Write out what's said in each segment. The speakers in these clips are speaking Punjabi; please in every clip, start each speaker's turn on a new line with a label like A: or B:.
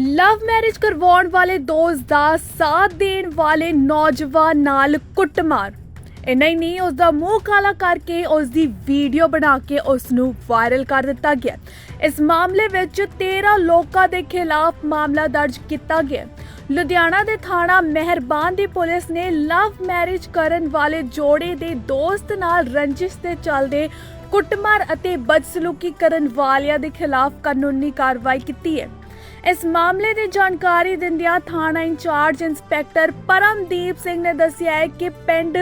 A: ਲਵ ਮੈਰਿਜ ਕਰਵਾਉਣ ਵਾਲੇ ਦੋਸਤ ਦਾ ਸਾਥ ਦੇਣ ਵਾਲੇ ਨੌਜਵਾਨ ਨਾਲ ਕੁੱਟਮਾਰ। ਇੰਨਾ ਹੀ ਨਹੀਂ ਉਸ ਦਾ ਮੂੰਹ ਕਾਲਾ ਕਰਕੇ ਉਸ ਦੀ ਵੀਡੀਓ ਬਣਾ ਕੇ ਉਸ ਨੂੰ ਵਾਇਰਲ ਕਰ ਦਿੱਤਾ ਗਿਆ। ਇਸ ਮਾਮਲੇ ਵਿੱਚ 13 ਲੋਕਾਂ ਦੇ ਖਿਲਾਫ ਮਾਮਲਾ ਦਰਜ ਕੀਤਾ ਗਿਆ। ਲੁਧਿਆਣਾ ਦੇ ਥਾਣਾ ਮਹਿਰਬਾਨ ਦੀ ਪੁਲਿਸ ਨੇ ਲਵ ਮੈਰਿਜ ਕਰਨ ਵਾਲੇ ਜੋੜੇ ਦੇ ਦੋਸਤ ਨਾਲ ਰੰਜਿਸ਼ ਦੇ ਚੱਲਦੇ ਕੁੱਟਮਾਰ ਅਤੇ ਬਦਸਲੂਕੀ ਕਰਨ ਵਾਲਿਆਂ ਦੇ ਖਿਲਾਫ ਕਾਨੂੰਨੀ ਕਾਰਵਾਈ ਕੀਤੀ ਹੈ। ਇਸ ਮਾਮਲੇ ਦੀ ਜਾਣਕਾਰੀ ਦਿੰਦਿਆਂ ਥਾਣਾ ਇੰਚਾਰਜ ਇੰਸਪੈਕਟਰ ਪਰਮਦੀਪ ਸਿੰਘ ਨੇ ਦੱਸਿਆ ਹੈ ਕਿ ਪਿੰਡ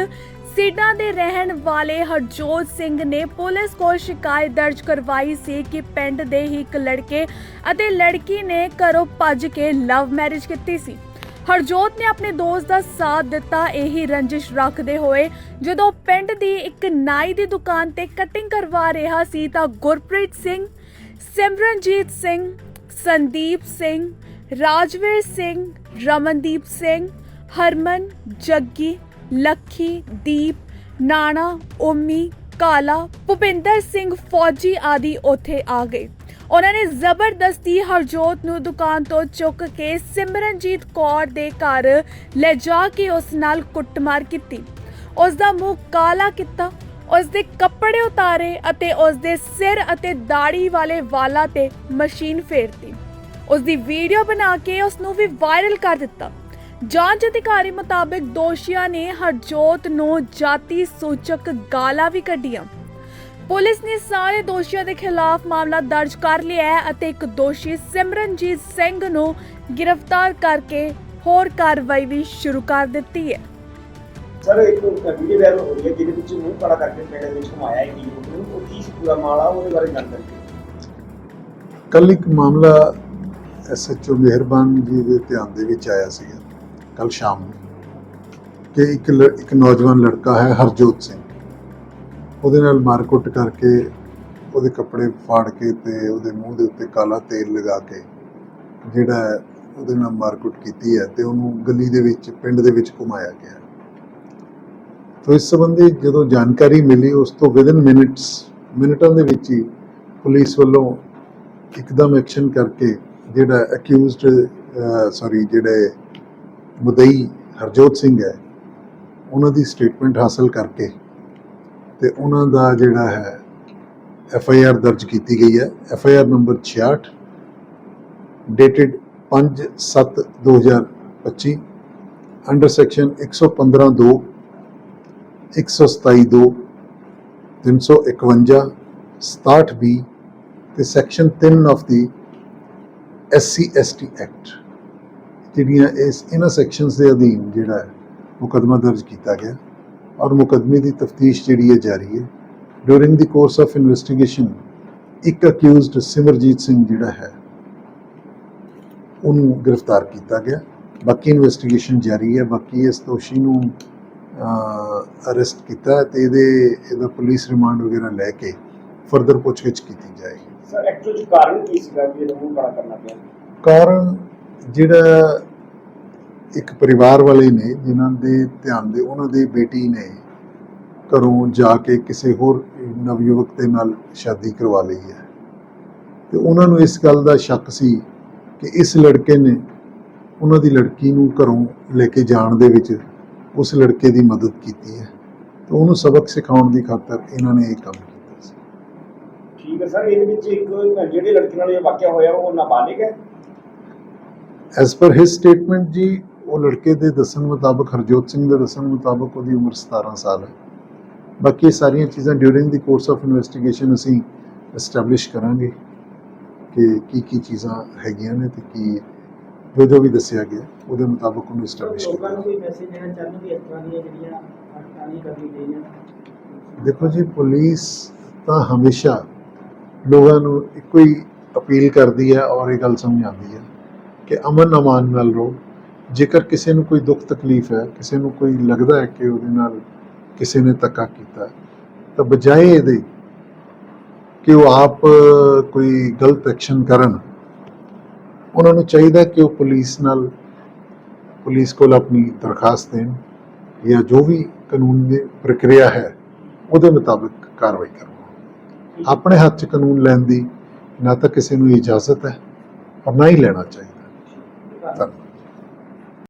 A: ਸੀਡਾ ਦੇ ਰਹਿਣ ਵਾਲੇ ਹਰਜੋਤ ਸਿੰਘ ਨੇ ਪੁਲਿਸ ਕੋਲ ਸ਼ਿਕਾਇਤ ਦਰਜ ਕਰਵਾਈ ਸੀ ਕਿ ਪਿੰਡ ਦੇ ਹੀ ਇੱਕ ਲੜਕੇ ਅਤੇ ਲੜਕੀ ਨੇ ਘਰੋਂ ਭੱਜ ਕੇ ਲਵ ਮੈਰਿਜ ਕੀਤੀ ਸੀ। ਹਰਜੋਤ ਨੇ ਆਪਣੇ ਦੋਸਤ ਦਾ ਸਾਥ ਦਿੱਤਾ, ਇਹੀ ਰੰਜਿਸ਼ ਰੱਖਦੇ ਹੋਏ ਜਦੋਂ ਪਿੰਡ ਦੀ ਇੱਕ ਨਾਈ ਦੀ ਦੁਕਾਨ ਤੇ ਕਟਿੰਗ ਕਰਵਾ ਰਿਹਾ ਸੀ ਤਾਂ ਗੁਰਪ੍ਰੀਤ ਸਿੰਘ, ਸਿਮਰਨਜੀਤ ਸਿੰਘ ਸੰਦੀਪ ਸਿੰਘ, ਰਾਜਵੀਰ ਸਿੰਘ, ਰਮਨਦੀਪ ਸਿੰਘ, ਹਰਮਨ, ਜੱਗੀ, ਲੱਖੀ, ਦੀਪ, ਨਾਣਾ, ਉਮੀ, ਕਾਲਾ, ਭੁਪਿੰਦਰ ਸਿੰਘ ਫੌਜੀ ਆਦਿ ਉੱਥੇ ਆ ਗਏ। ਉਹਨਾਂ ਨੇ ਜ਼ਬਰਦਸਤੀ ਹਰਜੋਤ ਨੂੰ ਦੁਕਾਨ ਤੋਂ ਚੁੱਕ ਕੇ ਸਿਮਰਨਜੀਤ ਕੌਰ ਦੇ ਘਰ ਲੈ ਜਾ ਕੇ ਉਸ ਨਾਲ ਕੁੱਟਮਾਰ ਕੀਤੀ। ਉਸ ਦਾ ਮੂੰਹ ਕਾਲਾ ਕੀਤਾ ਉਸ ਦੇ ਕੱਪੜੇ ਉਤਾਰੇ ਅਤੇ ਉਸ ਦੇ ਸਿਰ ਅਤੇ ਦਾੜੀ ਵਾਲੇ ਵਾਲਾਂ ਤੇ ਮਸ਼ੀਨ ਫੇਰਤੀ। ਉਸ ਦੀ ਵੀਡੀਓ ਬਣਾ ਕੇ ਉਸ ਨੂੰ ਵੀ ਵਾਇਰਲ ਕਰ ਦਿੱਤਾ। ਜਾਂਚ ਅਧਿਕਾਰੀ ਮੁਤਾਬਕ ਦੋਸ਼ੀਆਂ ਨੇ ਹਰਜੋਤ ਨੂੰ ਜਾਤੀ ਸੂਚਕ ਗਾਲਾਂ ਵੀ ਕੱਢੀਆਂ। ਪੁਲਿਸ ਨੇ ਸਾਰੇ ਦੋਸ਼ੀਆਂ ਦੇ ਖਿਲਾਫ ਮਾਮਲਾ ਦਰਜ ਕਰ ਲਿਆ ਹੈ ਅਤੇ ਇੱਕ ਦੋਸ਼ੀ ਸਿਮਰਨਜੀਤ ਸਿੰਘ ਨੂੰ ਗ੍ਰਿਫਤਾਰ ਕਰਕੇ ਹੋਰ ਕਾਰਵਾਈ ਵੀ ਸ਼ੁਰੂ ਕਰ ਦਿੱਤੀ ਹੈ।
B: ਸਰ, ਇੱਕ ਵੀਡੀਓ ਵਾਇਰਲ ਹੋ ਰਹੀ ਹੈ, ਜਿਹਦੇ ਵਿੱਚ ਮੂੰਹ ਕਾਲਾ ਕਰਕੇ ਪਿੰਡ ਵਿੱਚ ਘੁਮਾਇਆ ਹੈ ਵੀਡੀਓ ਨੂੰ ਉਹ ਕੀ ਪੂਰਾ ਮਾਮਲਾ, ਉਹਦੇ ਬਾਰੇ ਜਾਣਕਾਰੀ ਦਿਓ।
C: ਕੱਲ ਇੱਕ ਮਾਮਲਾ ਐਸਐਚਓ ਮਿਹਰਬਾਨ ਜੀ ਦੇ ਧਿਆਨ ਦੇ ਵਿੱਚ ਆਇਆ ਸੀਗਾ ਕੱਲ ਸ਼ਾਮ ਨੂੰ, ਕਿ ਇੱਕ ਲ- ਇੱਕ ਨੌਜਵਾਨ ਲੜਕਾ ਹੈ, ਹਰਜੋਤ ਸਿੰਘ। ਉਹਦੇ ਨਾਲ ਮਾਰਕੁੱਟ ਕਰਕੇ ਉਹਦੇ ਕੱਪੜੇ ਫਾੜ ਕੇ ਤੇ ਉਹਦੇ ਮੂੰਹ ਦੇ ਉੱਤੇ ਕਾਲਾ ਤੇਲ ਲਗਾ ਕੇ ਜਿਹੜਾ ਉਹਦੇ ਨਾਲ ਮਾਰਕੁੱਟ ਕੀਤੀ ਹੈ ਤੇ ਉਹਨੂੰ ਗਲੀ ਦੇ ਵਿੱਚ, ਪਿੰਡ ਦੇ ਵਿੱਚ ਘੁਮਾਇਆ ਗਿਆ। ਤੋ ਇਸ ਸੰਬੰਧੀ ਜਦੋਂ ਜਾਣਕਾਰੀ ਮਿਲੀ, ਉਸ ਤੋਂ ਵਿਦਨ ਮਿੰਟਸ ਮਿੰਟਾਂ ਦੇ ਵਿੱਚ ਹੀ ਪੁਲਿਸ ਵੱਲੋਂ ਇੱਕਦਮ ਐਕਸ਼ਨ ਕਰਕੇ ਜਿਹੜਾ ਅਕਿਊਜ਼ਡ ਸੌਰੀ ਜਿਹੜੇ ਮੁਦਈ ਹਰਜੋਤ ਸਿੰਘ ਹੈ, ਉਹਨਾਂ ਦੀ ਸਟੇਟਮੈਂਟ ਹਾਸਲ ਕਰਕੇ ਤੇ ਉਹਨਾਂ ਦਾ ਜਿਹੜਾ ਹੈ ਐਫ ਆਈ ਆਰ ਦਰਜ ਕੀਤੀ ਗਈ ਹੈ। F I R number 66 dated 5/7/2025 under section 115 2 127 2 351 67 B ਤੇ section 3 of the SC ST act, ਜਿਹੜੀਆਂ ਇਸ ਇਹਨਾਂ ਸੈਕਸ਼ਨਸ ਦੇ ਅਧੀਨ ਜਿਹੜਾ ਹੈ, ਮੁਕੱਦਮਾ ਦਰਜ ਕੀਤਾ ਗਿਆ ਔਰ ਮੁਕੱਦਮੇ ਦੀ ਤਫਤੀਸ਼ ਜਿਹੜੀ ਹੈ ਜਾਰੀ ਹੈ। During the course of investigation ਇੱਕ ਅਕਿਊਜ਼ਡ ਸਿਮਰਜੀਤ ਸਿੰਘ ਜਿਹੜਾ ਹੈ, ਉਹਨੂੰ ਗ੍ਰਿਫਤਾਰ ਕੀਤਾ ਗਿਆ। ਬਾਕੀ ਇਨਵੈਸਟੀਗੇਸ਼ਨ ਜਾਰੀ ਹੈ, ਬਾਕੀ ਇਸ ਦੋਸ਼ੀ ਨੂੰ ਅਰੈਸਟ ਕੀਤਾ ਤੇ ਇਹਦੇ ਇਹਦਾ ਪੁਲਿਸ ਰਿਮਾਂਡ ਵਗੈਰਾ ਲੈ ਕੇ ਫਰਦਰ ਪੁੱਛਗਿੱਛ ਕੀਤੀ ਜਾਏਗੀ।
B: ਸਰ ਐਕਚੁਅਲ ਕਾਰਨ ਕੀ ਸੀਗਾ ਕਿ ਇਹਨੂੰ ਕਾਲਾ ਕਰਨਾ ਪਿਆ?
C: ਕਾਰਨ ਜਿਹੜਾ ਇੱਕ ਪਰਿਵਾਰ ਵਾਲੇ ਨੇ ਜਿਨ੍ਹਾਂ ਦੇ ਧਿਆਨ ਦੇ ਉਹਨਾਂ ਦੀ ਬੇਟੀ ਨੇ ਘਰੋਂ ਜਾ ਕੇ ਕਿਸੇ ਹੋਰ ਨਵਯੁਵਕ ਦੇ ਨਾਲ ਸ਼ਾਦੀ ਕਰਵਾ ਲਈ ਹੈ। ਤੇ ਉਹਨਾਂ ਨੂੰ ਇਸ ਗੱਲ ਦਾ ਸ਼ੱਕ ਸੀ ਕਿ ਇਸ ਲੜਕੇ ਨੇ ਉਹਨਾਂ ਦੀ ਲੜਕੀ ਨੂੰ ਘਰੋਂ ਲੈ ਕੇ ਜਾਣ ਦੇ ਵਿੱਚ ਉਸ ਲੜਕੇ ਦੀ ਮਦਦ ਕੀਤੀ ਹੈ। ਤੇ ਉਹਨੂੰ ਸਬਕ ਸਿਖਾਉਣ ਦੀ ਖਾਤਰ ਇਹਨਾਂ ਨੇ ਇਹ ਕੰਮ ਕੀਤਾ ਸੀ।
B: ਠੀਕ ਹੈ ਸਰ ਇਹਦੇ ਵਿੱਚ ਇੱਕ ਜਿਹੜੇ ਲੜਕੇ ਨਾਲ ਇਹ ਵਾਕਿਆ ਹੋਇਆ ਉਹ ਨਾਬਾਲਿਗ ਹੈ?
C: ਐਸ ਪਰ ਹਿਸ ਸਟੇਟਮੈਂਟ ਜੀ ਉਹ ਲੜਕੇ ਦੇ ਦੱਸਣ ਮੁਤਾਬਕ ਹਰਜੋਤ ਸਿੰਘ ਦੇ ਦੱਸਣ ਮੁਤਾਬਕ ਉਹਦੀ ਉਮਰ 17 ਸਾਲ ਹੈ। ਬਾਕੀ ਸਾਰੀਆਂ ਚੀਜ਼ਾਂ during the course of investigation ਅਸੀਂ ਐਸਟੈਬਲਿਸ਼ ਕਰਾਂਗੇ ਕਿ ਕੀ ਕੀ ਚੀਜ਼ਾਂ ਹੈਗੀਆਂ ਨੇ ਤੇ ਕੀ ਜੋ ਜੋ ਵੀ ਦੱਸਿਆ ਗਿਆ ਉਹਦੇ ਮੁਤਾਬਕ ਉਹਨੂੰ ਐਸਟੈਬਲਿਸ਼
D: ਲੋਕਾਂ ਨੂੰ
C: ਕਰਾਂਗੇ
D: ਕੋਈ ਮੈਸੇਜ ਦੇਣਾ ਚਾਹੁੰਦੇ ਵੀ ਇਸ ਤਰ੍ਹਾਂ ਦੀਆਂ ਜਿਹੜੀਆਂ ਨਹੀਂ ਕਰਨੀ ਚਾਹੀਦੀਆਂ?
C: ਦੇਖੋ ਜੀ ਪੁਲਿਸ ਤਾਂ ਹਮੇਸ਼ਾ ਲੋਕਾਂ ਨੂੰ ਇੱਕੋ ਹੀ ਅਪੀਲ ਕਰਦੀ ਹੈ ਔਰ ਇਹ ਗੱਲ ਸਮਝਾਉਂਦੀ ਹੈ ਕਿ ਅਮਨ ਅਮਾਨ ਨਾਲ ਰਹੋ। ਜੇਕਰ ਕਿਸੇ ਨੂੰ ਕੋਈ ਦੁੱਖ ਤਕਲੀਫ ਹੈ ਕਿਸੇ ਨੂੰ ਕੋਈ ਲੱਗਦਾ ਹੈ ਕਿ ਉਹਦੇ ਨਾਲ ਕਿਸੇ ਨੇ ਧੱਕਾ ਕੀਤਾ ਤਾਂ ਬਜਾਏ ਇਹਦੇ ਕਿ ਉਹ ਆਪ ਕੋਈ ਗਲਤ ਐਕਸ਼ਨ ਕਰਨ। ਉਹਨਾਂ ਨੂੰ ਚਾਹੀਦਾ ਕਿ ਉਹ ਪੁਲਿਸ ਨਾਲ, ਪੁਲਿਸ ਕੋਲ ਆਪਣੀ ਦਰਖਾਸਤ ਦੇਣ ਜਾਂ ਜੋ ਵੀ ਕਾਨੂੰਨ ਦੀ ਪ੍ਰਕਿਰਿਆ ਹੈ, ਉਹਦੇ ਮੁਤਾਬਕ ਕਾਰਵਾਈ ਕਰੋ ਆਪਣੇ ਹੱਥ 'ਚ ਕਾਨੂੰਨ ਲੈਣ ਦੀ ਨਾ ਤਾਂ ਕਿਸੇ ਨੂੰ ਇਜਾਜ਼ਤ ਹੈ, ਔਰ ਨਾ ਹੀ ਲੈਣਾ ਚਾਹੀਦਾ।
D: ਧੰਨਵਾਦ
C: ਧੰਨਵਾਦ।